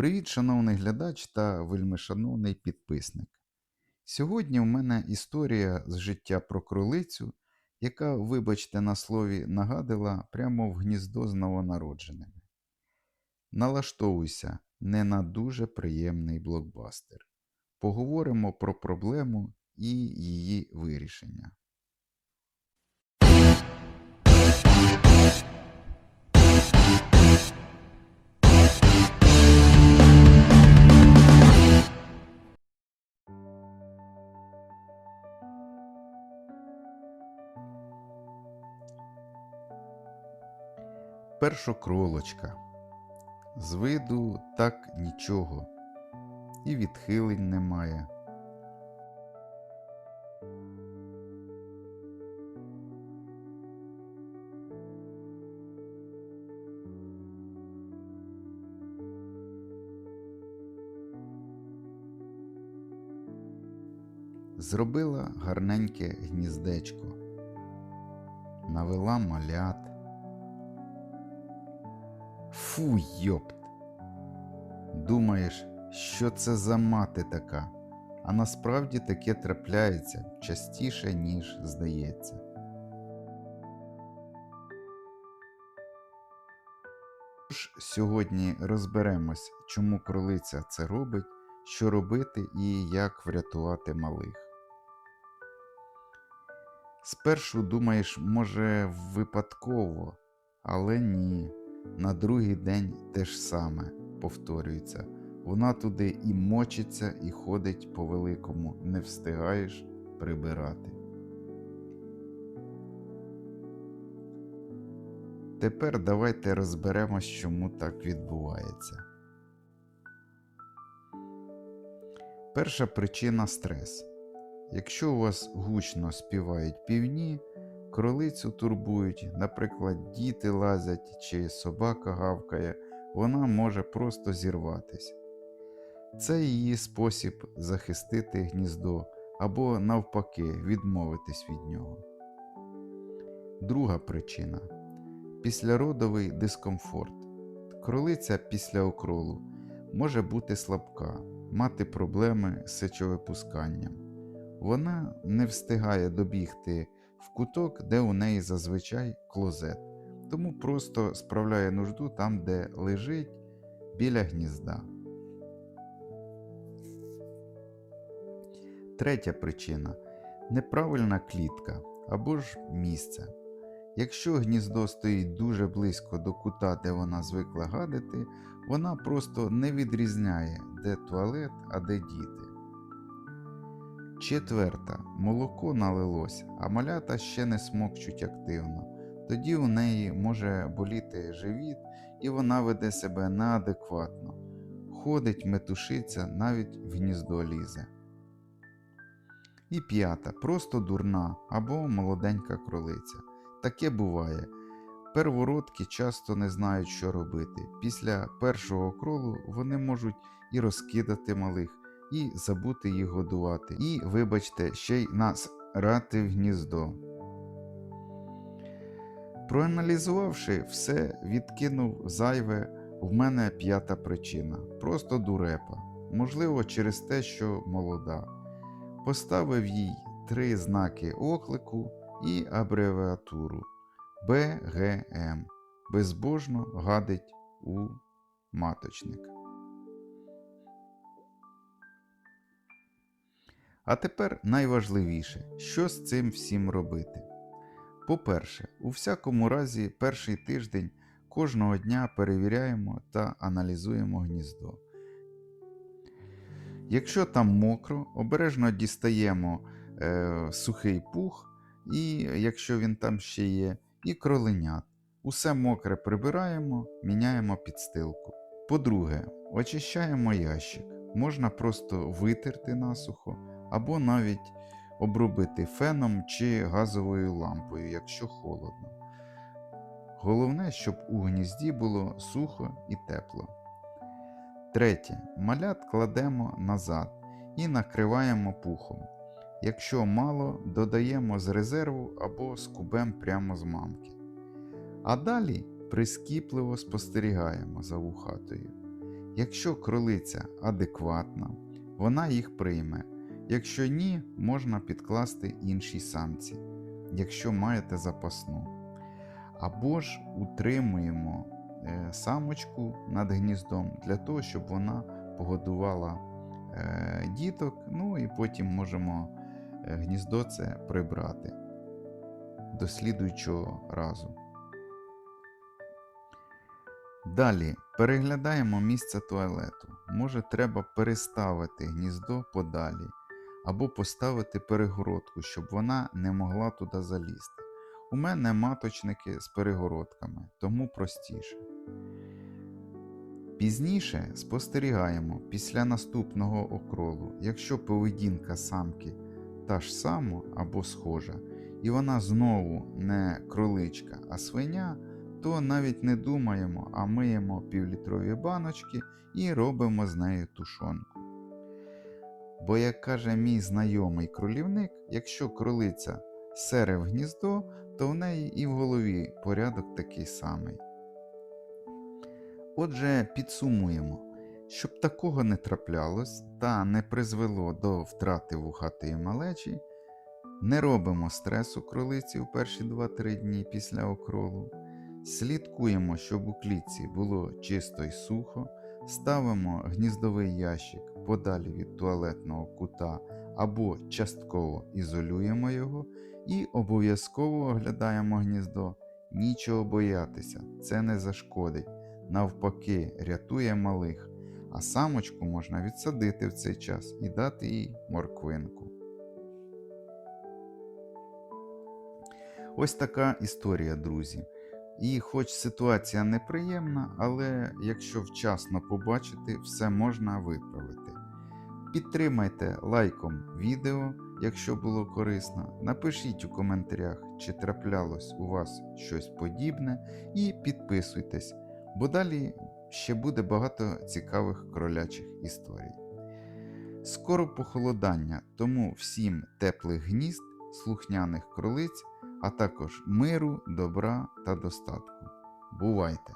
Привіт, шановний глядач та вельмишановний підписник. Сьогодні в мене історія з життя про кролицю, яка, вибачте на слові, нагадила прямо в гніздо з новонародженими. Налаштовуйся не на дуже приємний блокбастер. Поговоримо про проблему і її вирішення. Першокролочка. З виду так нічого, і відхилень немає. Зробила гарненьке гніздечко, навела малят. Фу, йопт. Думаєш, що це за мати така, а насправді таке трапляється частіше, ніж здається. Тож сьогодні розберемось, чому кролиця це робить, що робити і як врятувати малих. Спершу думаєш, може, випадково, але ні. На другий день те ж саме повторюється. Вона туди і мочиться, і ходить по великому, не встигаєш прибирати. Тепер давайте розберемось, чому так відбувається. Перша причина стрес. Якщо у вас гучно співають півні, кролицю турбують, наприклад, діти лазять чи собака гавкає, вона може просто зірватися. Це її спосіб захистити гніздо або, навпаки, відмовитись від нього. Друга причина післяродовий дискомфорт. Кролиця після окролу може бути слабка, мати проблеми з сечовипусканням. Вона не встигає добігти в куток, де у неї зазвичай клозет, тому просто справляє нужду там, де лежить біля гнізда. Третя причина неправильна клітка або ж місце. Якщо гніздо стоїть дуже близько до кута, де вона звикла гадити, вона просто не відрізняє, де туалет, а де діти. Четверта. Молоко налилось, а малята ще не смокчуть активно. Тоді у неї може боліти живіт, і вона веде себе неадекватно. Ходить, метушиться, навіть в гніздо лізе. І п'ята. Просто дурна або молоденька кролиця. Таке буває. Первородки часто не знають, що робити. Після першого окролу вони можуть і розкидати малих, і забути їх годувати. І, вибачте, ще й насрати в гніздо. Проаналізувавши все, відкинув зайве, в мене п'ята причина. Просто дурепа. Можливо, через те, що молода. Поставив їй три знаки оклику і абревіатуру БГМ. Безбожно гадить у маточник. А тепер найважливіше, що з цим всім робити. По-перше, у всякому разі, перший тиждень кожного дня перевіряємо та аналізуємо гніздо. Якщо там мокро, обережно дістаємо е, сухий пух, і якщо він там ще є, і кроленят. Усе мокре прибираємо, міняємо підстилку. По-друге, очищаємо ящик. Можна просто витерти насухо, або навіть обробити феном чи газовою лампою, якщо холодно. Головне, щоб у гнізді було сухо і тепло. Третє. Малят кладемо назад і накриваємо пухом. Якщо мало, додаємо з резерву або скубем прямо з мамки. А далі прискіпливо спостерігаємо за вухатою. Якщо кролиця адекватна, вона їх прийме. Якщо ні, можна підкласти іншій самці, якщо маєте запасну. Або ж утримуємо е, самочку над гніздом для того, щоб вона погодувала е, діток, ну і потім можемо е, гніздо це прибрати до слідуючого разу. Далі переглядаємо місце туалету. Може, треба переставити гніздо подалі, або поставити перегородку, щоб вона не могла туди залізти. У мене маточники з перегородками, тому простіше. Пізніше спостерігаємо після наступного окролу, якщо поведінка самки та ж сама або схожа, і вона знову не кроличка, а свиня, то навіть не думаємо, а миємо півлітрові баночки і робимо з нею тушонку. Бо, як каже мій знайомий кролівник, якщо кролиця сере в гніздо, то в неї і в голові порядок такий самий. Отже, підсумуємо, щоб такого не траплялось та не призвело до втрати вухатої малечі, не робимо стресу кролиці в перші 2-3 дні після окролу, слідкуємо, щоб у клітці було чисто і сухо, ставимо гніздовий ящик подалі від туалетного кута або частково ізолюємо його і обов'язково оглядаємо гніздо. Нічого боятися, це не зашкодить навпаки, рятує малих, а самочку можна відсадити в цей час і дати їй морквинку. Ось така історія, друзі. І хоч ситуація неприємна, але якщо вчасно побачити, все можна виправити. Підтримайте лайком відео, якщо було корисно. Напишіть у коментарях, чи траплялось у вас щось подібне, і підписуйтесь бо далі ще буде багато цікавих кролячих історій. Скоро похолодання, тому всім теплих гнізд, слухняних кролиць, а також миру, добра та достатку. Бувайте!